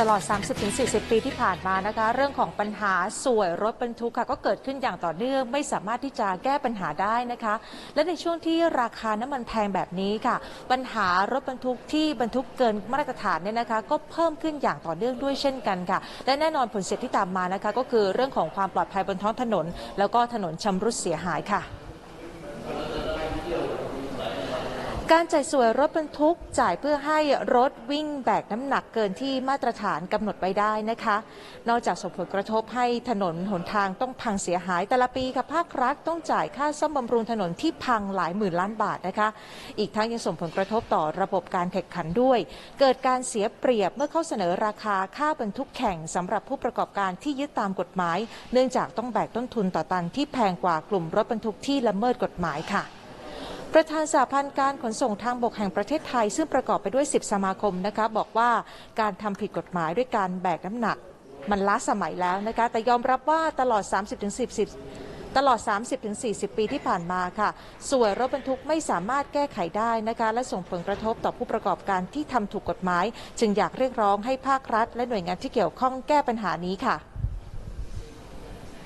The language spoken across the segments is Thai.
ตลอด 30-40 ปีที่ผ่านมานะคะ เรื่องของปัญหาสวยรถบรรทุกค่ะก็เกิดขึ้นอย่างต่อเนื่อง ไม่สามารถที่จะแก้ปัญหาได้นะคะ และในช่วงที่ราคาน้ำมันแพงแบบนี้ค่ะ ปัญหารถบรรทุกที่บรรทุกเกินมาตรฐานเนี่ยนะคะ ก็เพิ่มขึ้นอย่างต่อเนื่องด้วยเช่นกันค่ะ และแน่นอนผลเสียที่ตามมานะคะ ก็คือเรื่องของความปลอดภัยบนท้องถนน แล้วก็ถนนชำรุดเสียหายค่ะ การจ่ายสวยรถบรรทุกจ่ายเพื่อให้รถวิ่งแบกน้ำหนักเกินที่มาตรฐานกำหนดไว้ได้นะคะ นอกจากส่งผลกระทบให้ถนนหนทางต้องพังเสียหายแต่ละปีค่ะภาครัฐต้องจ่ายค่าซ่อมบำรุงถนนที่พังหลายหมื่นล้านบาทนะคะ อีกทั้งยังส่งผลกระทบต่อระบบการแข่งขันด้วย เกิดการเสียเปรียบเมื่อเขาเสนอราคาค่าบรรทุกแข่งสำหรับผู้ประกอบการที่ยึดตามกฎหมาย เนื่องจากต้องแบกต้นทุนต่อตันที่แพงกว่ากลุ่มรถบรรทุกที่ละเมิดกฎหมายค่ะ ประธานสาพันธ์การขนส่งทางบกแห่งประเทศไทย ซึ่งประกอบไปด้วย 10 สมาคมนะคะบอกว่าการทำผิดกฎหมายด้วยการแบกน้ำหนัก มันล้าสมัยแล้วนะคะแต่ยอมรับว่าตลอด 30-40ตลอด 30-40 ปีที่ผ่านมาค่ะ สวยรถบรรทุกไม่สามารถแก้ไขได้นะคะ และส่งผลกระทบต่อผู้ประกอบการที่ทำถูกกฎหมาย จึงอยากเรียกร้องให้ภาครัฐ และหน่วยงานที่เกี่ยวข้องแก้ปัญหานี้ค่ะ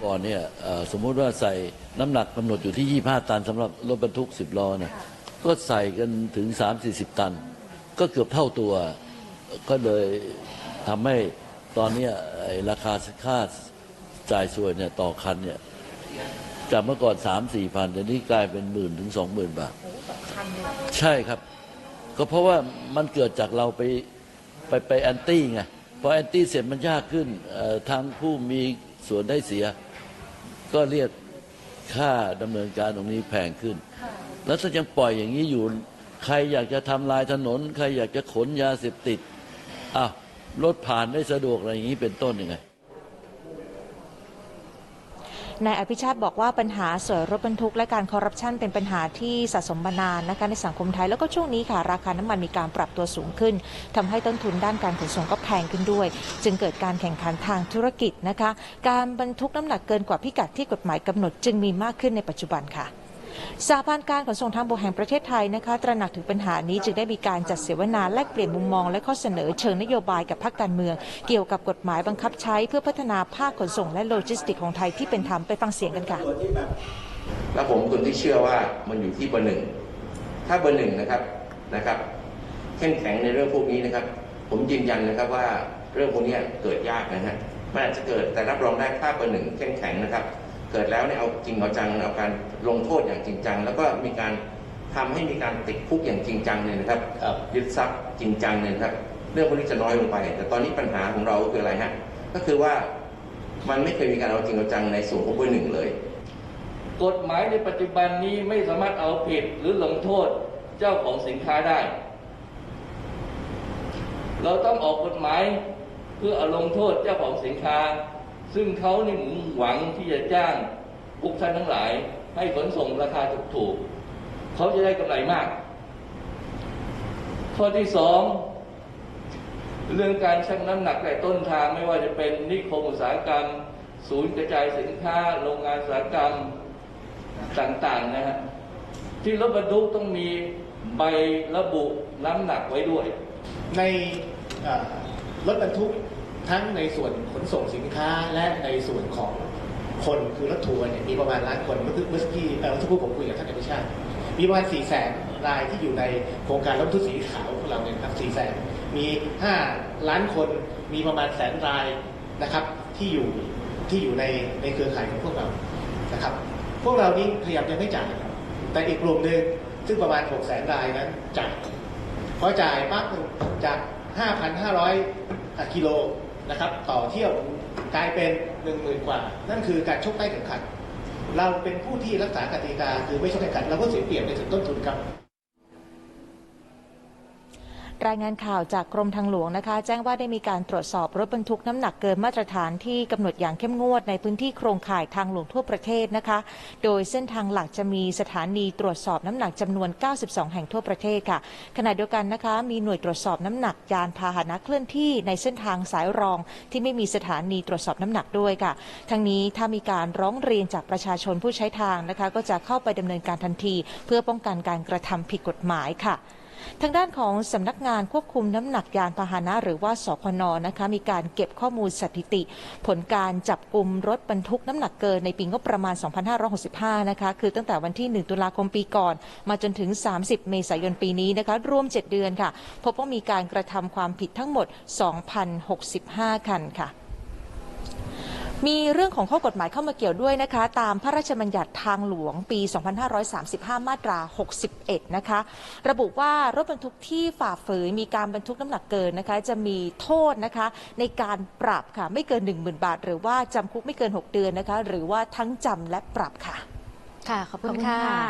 ก่อนเนี่ยเอ่อสมมุติว่าใส่น้ำหนักกำหนดอยู่ที่ 25 ตันสำหรับรถบรรทุก 10ล้อเนี่ยก็ใส่กันถึง 3-40 ตัน ก็เกือบเท่าตัว ก็เลยทำให้ตอนเนี้ยไอ้ราคาค่าจ่ายส่วนเนี่ยต่อคันเนี่ยจากเมื่อก่อน 3-4พันเดี๋ยวนี้กลายเป็นหมื่นถึง 20,000 บาท ใช่ครับ ก็เพราะว่ามันเกิดจากเราไปไปไปแอนตี้ไงพอแอนตี้เสร็จมันยากขึ้นเอ่อทางผู้มีส่วนได้เสีย ก็เรียกค่าดำเนินการตรงนี้แพงขึ้น แล้วถ้ายังปล่อยอย่างนี้อยู่ ใครอยากจะทำลายถนน ใครอยากจะขนยาเสพติดอ้าวรถผ่านได้สะดวกอะไรอย่างนี้เป็นต้นยังไง นายอภิชาติบอกว่าปัญหาสวยรถบรรทุกและการคอร์รัปชันเป็นปัญหาที่สะสมมานานนะคะในสังคมไทยแล้วก็ช่วงนี้ค่ะ ราคาน้ำมันมีการปรับตัวสูงขึ้นทำให้ต้นทุนด้านการขนส่งก็แพงขึ้นด้วย จึงเกิดการแข่งขันทางธุรกิจนะคะ การบรรทุกน้ำหนักเกินกว่าพิกัดที่กฎหมายกำหนด จึงมีมากขึ้นในปัจจุบันค่ะ สหพันธ์การขนส่งทางบกแห่งประเทศไทยนะคะตระหนักถึงปัญหานี้จึงได้มีการจัดเสวนาแลกเปลี่ยนมุมมอง และข้อเสนอเชิงนโยบายกับภาคการเมือง เกี่ยวกับกฎหมายบังคับใช้เพื่อพัฒนาภาคขนส่งและโลจิสติกของไทยที่เป็นธรรมไปฟังเสียงกันค่ะแล้วผมคนที่เชื่อว่ามันอยู่ที่เบอร์หนึ่งถ้าเบอร์หนึ่งนะครับนะครับเข้มแข็งในเรื่องพวกนี้นะครับ ผมยืนยันนะครับว่าเรื่องพวกนี้เกิดยากนะฮะมันอาจจะเกิดแต่รับรองได้ถ้าเบอร์หนึ่งเข้มแข็งนะครับ เกิดแล้วเนี่ยเอาจริงเอาจังเอาการลงโทษอย่างจริงจัง แล้วก็มีการทำให้มีการติดคุกอย่างจริงจังเนี่ยนะครับครับยึดทรัพย์จริงจังเนี่ยนะครับเรื่องพวกนี้จะน้อยลงไป แต่ตอนนี้ปัญหาของเราคืออะไรฮะก็คือว่ามันไม่เคยมีการเอาจริงเอาจังในส่วนของเบอร์หนึ่งเลย กฎหมายในปัจจุบันนี้ไม่สามารถเอาผิดหรือลงโทษเจ้าของสินค้าได้ เราต้องออกกฎหมายเพื่อเอาลงโทษเจ้าของสินค้า ซึ่งเขานี่หวังที่จะจ้างพวกท่านทั้งหลาย ให้ขนส่งราคาถูกๆเขาจะได้กำไรมาก ข้อที่สองเรื่องการชั่งน้ำหนักแต่ต้นทางไม่ว่าจะเป็นนิคมอุตสาหกรรม ศูนย์กระจายสินค้า โรงงานอุตสาหกรรมต่าง ๆ นะฮะที่รถบรรทุกต้องมีใบระบุน้ำหนักไว้ด้วย ในรถบรรทุก ทั้งในส่วนขนส่งสินค้าและในส่วนของคนคือรถทัวร์เนี่ยมีประมาณล้านคนเมื่อเมื่อกี้เออเมื่อสักครู่ผมคุยกับท่านอภิชาติมีประมาณ4แสนรายที่อยู่ในโครงการรถบรรทุสีขาวของเราเนี่ยครับ4แสนมี5ล้านคนมีประมาณแสนรายนะครับที่อยู่ที่อยู่ในในเครือข่ายของพวกเรานะครับ พวกเรานี้พยายามจะไม่จ่ายแต่อีกกลุ่มหนึ่งซึ่งประมาณ6แสนรายนั้นจ่ายพอจ่ายปั๊บจาก 5,500กิโล นะครับต่อเที่ยวกลายเป็น10,000กว่า นั่นคือการชกใต้เข็มขัด เราเป็นผู้ที่รักษากติกาคือไม่ชกแข่งขันเราก็เสียเปรียบในส่วนต้นทุนครับ รายงานข่าวจากกรมทางหลวงนะคะ แจ้งว่าได้มีการตรวจสอบรถบรรทุกน้ำหนักเกินมาตรฐานที่กำหนดอย่างเข้มงวดในพื้นที่โครงข่ายทางหลวงทั่วประเทศนะคะ โดยเส้นทางหลักจะมีสถานีตรวจสอบน้ำหนักจำนวน 92 แห่งทั่วประเทศค่ะ ขณะเดียวกันนะคะ มีหน่วยตรวจสอบน้ำหนักยานพาหนะเคลื่อนที่ในเส้นทางสายรอง ที่ไม่มีสถานีตรวจสอบน้ำหนักด้วยค่ะ ทั้งนี้ถ้ามีการร้องเรียนจากประชาชนผู้ใช้ทางนะคะ ก็จะเข้าไปดำเนินการทันที เพื่อป้องกันการกระทำผิดกฎหมายค่ะ ทางด้านของสำนักงานควบคุมน้ำหนักยานพาหนะหรือว่าสพนนะคะมีการเก็บข้อมูลสถิติ ผลการจับกลุ่มรถบรรทุกน้ำหนักเกินในปีงบประมาณ 2565 นะคะคือตั้งแต่วันที่ 1 ตุลาคมปีก่อน มาจนถึง 30 เมษายนปีนี้นะคะรวม 7 เดือนค่ะ พบว่ามีการกระทำความผิดทั้งหมด 2,065 คันค่ะ มีเรื่องของข้อกฎหมายเข้ามาเกี่ยวด้วยนะคะ ตามพระราชบัญญัติทางหลวงปี 2535 มาตรา 61 นะคะ ระบุว่ารถบรรทุกที่ฝ่าฝืนมีการบรรทุกน้ำหนักเกินนะคะ จะมีโทษนะคะในการปรับค่ะ ไม่เกิน 10,000 บาท หรือว่าจำคุกไม่เกิน 6 เดือนนะคะ หรือว่าทั้งจำและปรับค่ะ ค่ะ ขอบคุขอบณคุณค่ะค่ะ